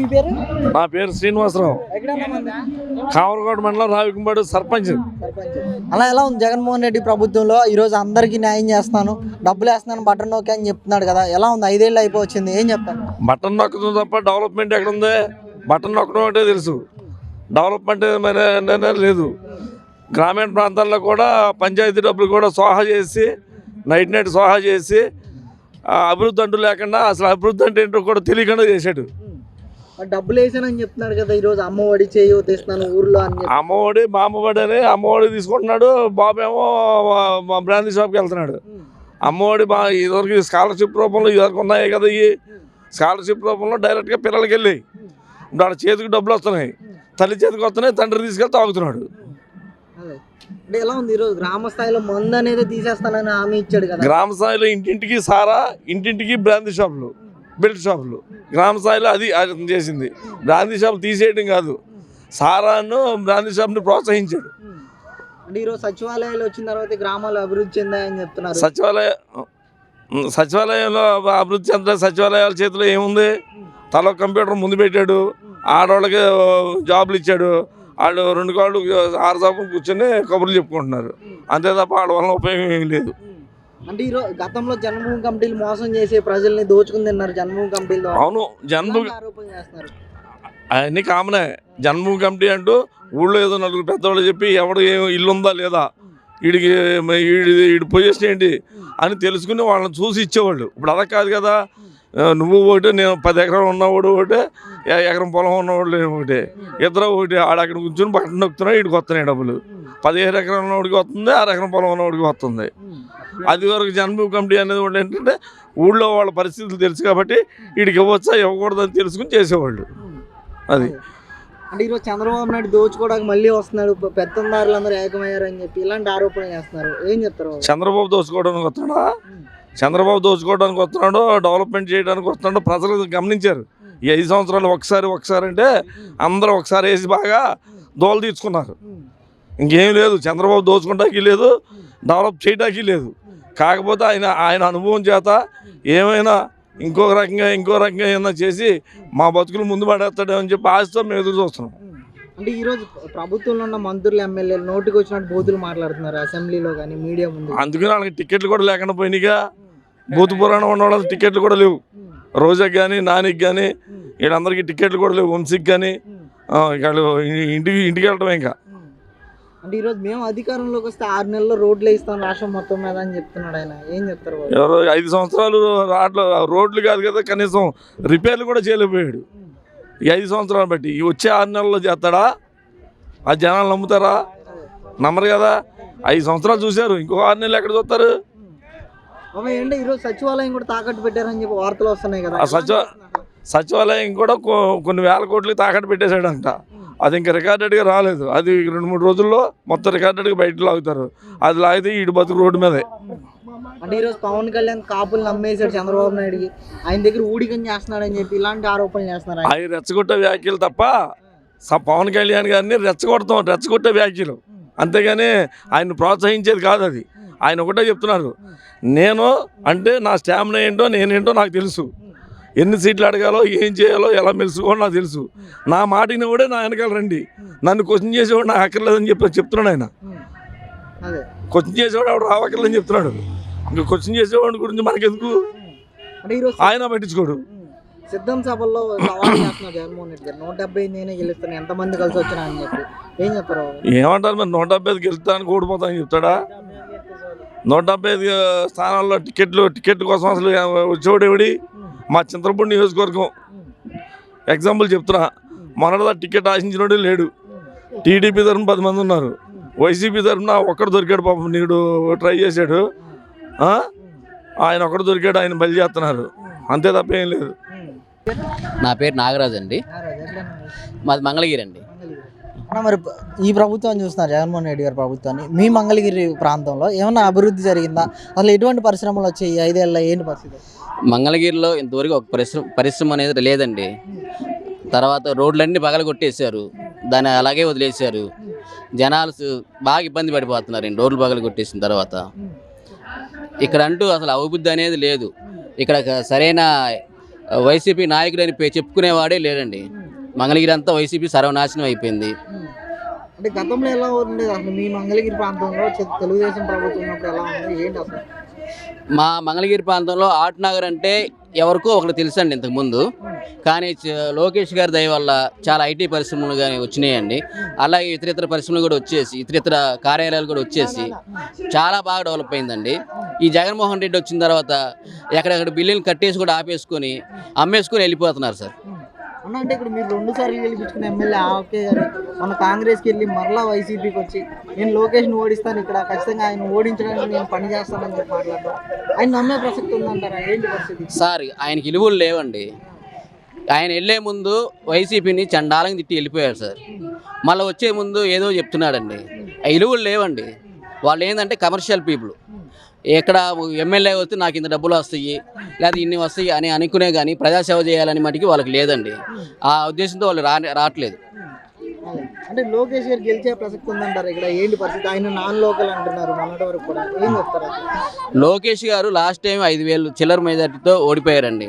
మీ పేరు? నా పేరు శ్రీనివాసరావు. కామరకోట మండలం రావికంపాడు సర్పంచ్. సర్పంచ్. అలా ఎలా ఉంది? జగన్మోహన్ రెడ్డి ప్రభుత్వంలో ఈ రోజు అందరికీ న్యాయం చేస్తాను డబ్బులు వేస్తున్నాను బటన్ నొక్కి అని చెప్తున్నాడు కదా. ఎలా ఉంది? ఐదేళ్ళు అయిపోవచ్చింది. ఏం చెప్తాను బటన్ నొక్కడం తప్ప డెవలప్మెంట్ ఎక్కడ ఉంది బటన్ నొక్కడం అంటే తెలుసు. డెవలప్మెంట్ లేదు. గ్రామీణ ప్రాంతాల్లో కూడా పంచాయతీ డబ్బులు కూడా సోహా చేసి నైట్ నైట్ సోహా చేసి అభివృద్ధి అంటూ లేకుండా అసలు అభివృద్ధి అంటే ఏంటో కూడా తెలియకుండా చేశాడు. డబ్బులు వేసానని చెప్తున్నాడు కదా ఈ రోజు అమ్మ ఒడి చేయి తీస్తున్నాను ఊర్లో అని అమ్మఒడి బామ్మఒడి అని అమ్మఒడి తీసుకుంటున్నాడు. బాబు ఏమో మా బ్రాందీ షాప్కి వెళ్తున్నాడు. అమ్మఒడి బా ఇదివరకు స్కాలర్షిప్ రూపంలో ఇదివరకు ఉన్నాయి కదా ఇవి. స్కాలర్షిప్ రూపంలో డైరెక్ట్గా పిల్లలకి వెళ్ళి ఇప్పుడు ఆడ చేతికి డబ్బులు వస్తున్నాయి. తల్లి చేతికి వస్తున్నాయి తండ్రి తీసుకెళ్ళి తాగుతున్నాడు అంటే ఎలా ఉంది ఈ రోజు గ్రామ స్థాయిలో మందు అనేది తీసేస్తానని హామీ ఇచ్చాడు కదా. గ్రామ స్థాయిలో ఇంటింటికి సారా ఇంటింటికి బ్రాందీ షాపులు. బెల్ట్ షాపులు. గ్రామ స్థాయిలో అది చేసింది. బ్రాందీ షాప్ తీసేయడం కాదు. సారాను బ్రాందీ షాప్ని ప్రోత్సహించాడు. అంటే ఈరోజు సచివాలయాలు వచ్చిన తర్వాత గ్రామాలు అభివృద్ధి చెందాయని చెప్తున్నారు. సచివాలయ సచివాలయంలో అభివృద్ధి చెందిన సచివాలయాల చేతిలో ఏముంది? తల కంప్యూటర్ ముందు పెట్టాడు. ఆడవాళ్ళకి జాబులు ఇచ్చాడు. వాళ్ళు రెండు కాళ్ళు ఆరు శాతం కూర్చొని కబుర్లు చెప్పుకుంటున్నారు. అంతే తప్ప వాళ్ళ వల్ల ఉపయోగం ఏమీ లేదు. అంటే ఈరోజు గతంలో జన్మభూమి కమిటీలు మోసం చేసి ప్రజల్ని దోచుకుని తిన్నారు జన్మభూమి కమిటీలు అవును జన్మ ఆరోపణ చేస్తున్నారు? అవన్నీ కామనే. జన్మభూమి కమిటీ అంటూ ఊళ్ళో ఏదో నలుగురు పెద్దవాళ్ళు చెప్పి ఎవడు ఇల్లు ఉందా లేదా వీడికి వీడి వీడి పొజిషన్ ఏంటి అని తెలుసుకుని వాళ్ళని చూసి ఇచ్చేవాళ్ళు. ఇప్పుడు అలా కాదు కదా. నువ్వు ఒకటి నేను పది ఎకరాలు ఉన్నవాడు ఒకటి ఎకరం పొలం ఉన్నవాడు ఒకటి. ఇద్దరు ఒకటి. ఆడ అక్కడ కూర్చొని పక్కన నొక్కుతున్నాయి వీడికి వస్తున్నాయి డబ్బులు. పదిహేను ఎకరం ఉన్నవాడికి వస్తుంది ఆరు ఎకరం పొలం ఉన్నవాడికి వస్తుంది. అది వరకు జన్మభూమి కమిటీ అనేది కూడా ఏంటంటే ఊళ్ళో వాళ్ళ పరిస్థితులు తెలుసు కాబట్టి వీడికి ఇవ్వచ్చా ఇవ్వకూడదని తెలుసుకుని చేసేవాళ్ళు. అది. అంటే ఈరోజు చంద్రబాబు నాయుడు దోచుకోవడానికి మళ్ళీ వస్తున్నాడు పె- పెత్తందారులు అందరూ ఏకమయ్యారని చెప్పి ఇలాంటి ఆరోపణలు చేస్తున్నారు. ఏం చెప్తారు బాబు? చంద్రబాబు దోచుకోవడానికి వస్తున్నాడా? చంద్రబాబు దోచుకోవడానికి వస్తున్నాడు డెవలప్మెంట్ చేయడానికి వస్తున్నాడు. ప్రజలు గమనించారు. ఈ ఐదు సంవత్సరాలు ఒకసారి ఒకసారి అంటే అందరూ ఒకసారి వేసి బాగా దోలు తీర్చుకున్నారు. ఇంకేం లేదు చంద్రబాబు దోచుకోవడానికి లేదు డెవలప్ చేయడానికి లేదు. కాకపోతే ఆయన ఆయన అనుభవం చేత ఏమైనా ఇంకొక రకంగా ఇంకో రకంగా ఏమైనా చేసి మా బతుకులు ముందు పడేస్తాడేమో అని చెప్పి ఆశతో మేము ఎదురు చూస్తున్నాం. అంటే ఈరోజు ప్రభుత్వంలో ఉన్న మంత్రులు ఎమ్మెల్యేలు నోటికి వచ్చినట్టు బూతులు మాట్లాడుతున్నారు అసెంబ్లీలో కానీ మీడియా ముందు. అందుకని వాళ్ళకి టికెట్లు కూడా లేకుండా పోయినాయిగా. భూత పురాణం ఉన్న వాళ్ళకి టికెట్లు కూడా లేవు. రోజాకి కానీ నానికి కానీ వీళ్ళందరికీ టికెట్లు కూడా లేవు వంశీకి కానీ వాళ్ళు ఇంటికి ఇంటికి వెళ్ళటమే ఇంకా. అంటే ఈరోజు మేము అధికారంలోకి వస్తే ఆరు నెలల్లో రోడ్లు వేస్తాం రాష్ట్రం మొత్తం మీద అని చెప్తున్నాడు ఆయన. ఏం చెప్తారు? ఎవరో ఐదు సంవత్సరాలు రాట్లు రోడ్లు కాదు కదా కనీసం రిపేర్లు కూడా చేయలేకపోయాడు. ఈ ఐదు సంవత్సరాలు బట్టి. ఈ వచ్చే ఆరు నెలల్లో చేస్తాడా? ఆ జనాలు నమ్ముతారా? నమ్మరు కదా. ఐదు సంవత్సరాలు చూశారు. ఇంకో ఆరు నెలలు ఎక్కడ చూస్తారు? ఏంటంటే ఈరోజు సచివాలయం కూడా తాకట్టు పెట్టారని చెప్పి వార్తలు వస్తున్నాయి కదా. సచివ సచివాలయం కూడా కొన్ని వేల కోట్లకి తాకట్టు పెట్టేశాడంట. అది ఇంకా రికార్డెడ్గా రాలేదు. అది రెండు మూడు రోజుల్లో మొత్తం రికార్డెడ్గా బయట లాగుతారు. అది లాగితే ఈడు బతుకు రోడ్డు మీదే. అంటే ఈరోజు పవన్ కళ్యాణ్ కాపులు నమ్మేశాడు చంద్రబాబు నాయుడుకి. ఆయన దగ్గర ఊడికం చేస్తున్నాడని చెప్పి ఇలాంటి ఆరోపణలు చేస్తున్నారు ఆయన. అవి రెచ్చగొట్టే వ్యాఖ్యలు తప్ప స- పవన్ కళ్యాణ్ గారిని రెచ్చగొడతాం రెచ్చగొట్టే వ్యాఖ్యలు. అంతేగాని ఆయన ప్రోత్సహించేది కాదు అది. ఆయన ఒకటే చెప్తున్నారు. నేను అంటే నా స్టామినా ఏంటో నేనేంటో నాకు తెలుసు. ఎన్ని సీట్లు అడగాలో ఏం చేయాలో ఎలా మెలుసుకోవాలో నాకు తెలుసు. నా మాటిని కూడా నా వెనకాల రండి. నన్ను క్వశ్చన్ చేసేవాడు నాకు అక్కర్లేదని చెప్పి చెప్తున్నాడు ఆయన. అదే. క్వశ్చన్ చేసేవాడు ఆవిడ రావక్కర్లేదని చెప్తున్నాడు. ఇంకా క్వశ్చన్ చేసేవాడి గురించి మనకెందుకు? ఆయన పట్టించుకోడు. సిద్ధం సభల్లో జగన్మోహన్ రెడ్డి గారు నూట డెబ్బై నేనే గెలుస్తాను ఎంతమంది కలిసి వచ్చినా అని చెప్పి. ఏం చెప్తారు? ఏమంటారు మరి? నూట డెబ్బై ఐదుకి వెళ్తానికి ఓడిపోతానని చెప్తాడా? నూట డెబ్బై ఐదు స్థానాల్లో టికెట్లు టికెట్ కోసం అసలు వచ్చేవాడేవిడి మా చింతలపూడి నియోజకవర్గం. ఎగ్జాంపుల్ చెప్తున్నా. మొన్నటిదా టికెట్ ఆశించినోడు లేడు. టీడీపీ తరఫున పది మంది ఉన్నారు. వైసీపీ తరఫున ఒక్కడు దొరికాడు పాపం. నీడు ట్రై చేశాడు. ఆయన ఒక్కడు దొరికాడు ఆయన బలి చేస్తున్నారు. అంతే తప్ప ఏం లేదు. నా పేరు నాగరాజ్ అండి. మాది మంగళగిరి అండి. మరి ఈ ప్రభుత్వం చూస్తున్నారు జగన్మోహన్ రెడ్డి గారి ప్రభుత్వాన్ని. మీ మంగళగిరి ప్రాంతంలో ఏమన్నా అభివృద్ధి జరిగిందా? అసలు ఎటువంటి పరిశ్రమలు వచ్చాయి? ఐదేళ్ళ ఏంటి పరిస్థితి? మంగళగిరిలో ఇంతవరకు ఒక పరిశ్రమ పరిశ్రమ అనేది లేదండి. తర్వాత రోడ్లన్నీ పగల కొట్టేశారు దాన్ని అలాగే వదిలేశారు. జనాలు బాగా ఇబ్బంది పడిపోతున్నారు రోడ్లు పగల కొట్టేసిన తర్వాత. ఇక్కడ అంటూ అసలు అభివృద్ధి అనేది లేదు. ఇక్కడ సరైన వైసీపీ నాయకుడు అని చెప్పుకునేవాడే లేడండి. మంగళగిరి అంతా వైసీపీ సర్వనాశనం అయిపోయింది. అంటే గతంలో ఎలా ఉండేది? అసలు మీ మంగళగిరి ప్రాంతంలో తెలుగుదేశం ప్రభుత్వం ఉన్నప్పుడు ఎలా ఉంది? ఏంటి అసలు? మా మంగళగిరి ప్రాంతంలో ఆర్ట్ నగర్ అంటే ఎవరికో ఒకరు తెలుసండి ఇంతకుముందు. కానీ లోకేష్ గారి దయ వల్ల చాలా ఐటీ పరిశ్రమలు కానీ వచ్చినాయండి. అలాగే ఇతర ఇతర పరిశ్రమలు కూడా వచ్చేసి ఇతర ఇతర కార్యాలయాలు కూడా వచ్చేసి చాలా బాగా డెవలప్ అయిందండి. ఈ జగన్మోహన్ రెడ్డి వచ్చిన తర్వాత ఎక్కడెక్కడ బిల్లులు కట్టేసి కూడా ఆపేసుకొని అమ్మేసుకొని వెళ్ళిపోతున్నారు సార్. అన్న అంటే ఇక్కడ మీరు రెండు సార్లు గెలిపించుకున్న ఎమ్మెల్యే ఆకే గారు మన కాంగ్రెస్కి వెళ్ళి మరలా వైసీపీకి వచ్చి నేను లోకేష్ని ఓడిస్తాను ఇక్కడ ఖచ్చితంగా ఆయన ఓడించడానికి నేను పని చేస్తానని చెప్పి మాట్లాడతాను ఆయన నమ్మే ప్రసక్తి ఉందంటారా? ఏంటి పరిస్థితి? సార్ ఆయనకి విలువలు లేవండి. ఆయన వెళ్ళే ముందు వైసీపీని చండాలంగా తిట్టి వెళ్ళిపోయాడు సార్. మళ్ళీ వచ్చే ముందు ఏదో చెప్తున్నాడండి. ఆ ఇలువులు లేవండి. వాళ్ళు ఏంటంటే కమర్షియల్ పీపుల్. ఎక్కడ ఎమ్మెల్యే వస్తే నాకు ఇంత డబ్బులు వస్తాయి లేదా ఇన్ని వస్తాయి అని అనుకునే కానీ ప్రజాసేవ చేయాలని మటుకి వాళ్ళకి లేదండి ఆ ఉద్దేశంతో వాళ్ళు రా రావట్లేదు. అంటే లోకేష్ గారు గెలిచే ప్రసక్తి ఉందంటారు ఇక్కడ ఏంటి పరిస్థితి ఆయన నాన్ లోకల్ అంటున్నారు మొన్నటి వరకు కూడా ఏం చెప్తారు? లోకేష్ గారు లాస్ట్ టైం ఐదు వేలు చిల్లర మెజార్టీతో ఓడిపోయారండి?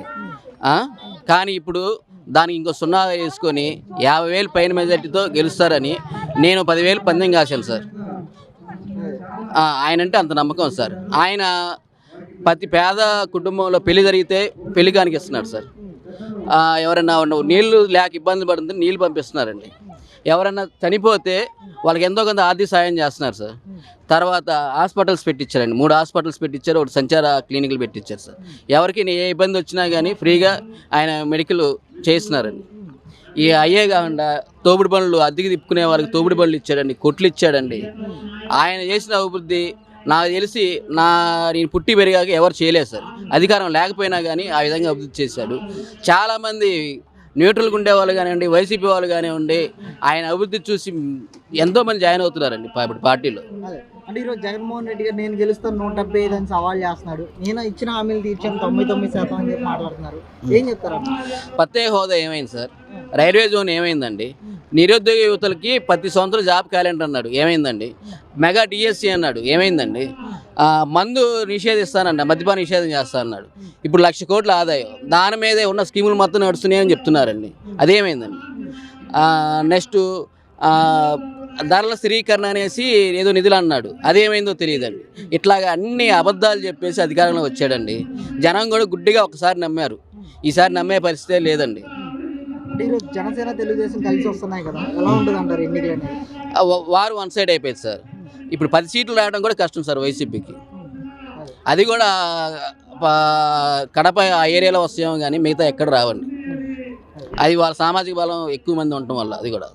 కానీ ఇప్పుడు దానికి ఇంకో సున్నా వేసుకొని యాభై వేలు పైన మెజార్టీతో గెలుస్తారని నేను పదివేలు పందెం కాశాను సార్ ఆయన అంటే అంత నమ్మకం సార్. ఆయన ప్రతి పేద కుటుంబంలో పెళ్ళి జరిగితే పెళ్ళి కానికిస్తున్నాడు సార్. ఎవరైనా ఉన్న- నీళ్ళు లేక ఇబ్బంది పడుతుంటే నీళ్ళు పంపిస్తున్నారండి. ఎవరైనా చనిపోతే వాళ్ళకి ఎంతో కొంత ఆర్థిక సాయం చేస్తున్నారు సార్. తర్వాత హాస్పిటల్స్ పెట్టించారండి మూడు హాస్పిటల్స్ పెట్టించారు ఒకటి సంచార క్లినిక్లు పెట్టించారు సార్. ఎవరికి ఏ ఇబ్బంది వచ్చినా కానీ ఫ్రీగా ఆయన మెడికల్ చేస్తున్నారండి ఈ అయ్యే కాకుండా తోపుడు బండ్లు అద్దెకి తిప్పుకునే వాళ్ళకి తోపుడు బండ్లు ఇచ్చాడండి కొట్లు ఇచ్చాడండి. ఆయన చేసిన అభివృద్ధి నాకు తెలిసి నా నేను పుట్టి పెరిగాక ఎవరు చేయలేదు సార్. అధికారం లేకపోయినా కానీ ఆ విధంగా అభివృద్ధి చేశాడు. చాలామంది న్యూట్రల్గా ఉండేవాళ్ళు కానివ్వండి వైసీపీ వాళ్ళు కానివ్వండి ఆయన అభివృద్ధి చూసి ఎంతోమంది జాయిన్ అవుతున్నారండి ఇప్పుడు పార్టీలో. అంటే ఈరోజు జగన్మోహన్ రెడ్డి గారు నేను గెలుస్తాను నూట డెబ్బై ఐదు అని సవాల్ చేస్తున్నాడు. నేను ఇచ్చిన హామీలు తీర్చాను తొంభై తొమ్మిది శాతం అని చెప్పి మాట్లాడుతున్నారు. ఏం చెప్తారు ప్రత్యేక హోదా ఏమైంది సార్? రైల్వే జోన్ ఏమైందండి? నిరుద్యోగ యువతలకి ప్రతి సంవత్సరం జాబ్ క్యాలెండర్ అన్నాడు. ఏమైందండి? మెగా డిఎస్సి అన్నాడు. ఏమైందండి? మందు నిషేధిస్తానన్న మద్యపాన నిషేధం చేస్తా అన్నాడు. ఇప్పుడు లక్ష కోట్ల ఆదాయం. దాని మీదే ఉన్న స్కీములు మొత్తం నడుస్తున్నాయని చెప్తున్నారండి. అదేమైందండి? నెక్స్ట్ ధరల స్థిరీకరణ అనేసి ఏదో నిధులు అన్నాడు. అదేమైందో తెలియదండి. ఇట్లాగా అన్ని అబద్ధాలు చెప్పేసి అధికారంలో వచ్చాడండి. జనం కూడా గుడ్డిగా ఒకసారి నమ్మారు. ఈసారి నమ్మే పరిస్థితే లేదండి. అంటే ఈరోజు జనసేన తెలుగుదేశం కలిసి వస్తున్నాయి కదా. ఎలా ఉంటుంది అంటారు ఎన్నికలు అనేది వారు వన్ సైడ్ అయిపోయింది సార్. ఇప్పుడు పది సీట్లు రావడం కూడా కష్టం సార్ వైసీపీకి. అది కూడా పా- కడప ఆ ఏరియాలో వస్తాయేమో కానీ మిగతా ఎక్కడ రావండి. అది వాళ్ళ సామాజిక బలం ఎక్కువ మంది ఉండటం వల్ల అది కూడా.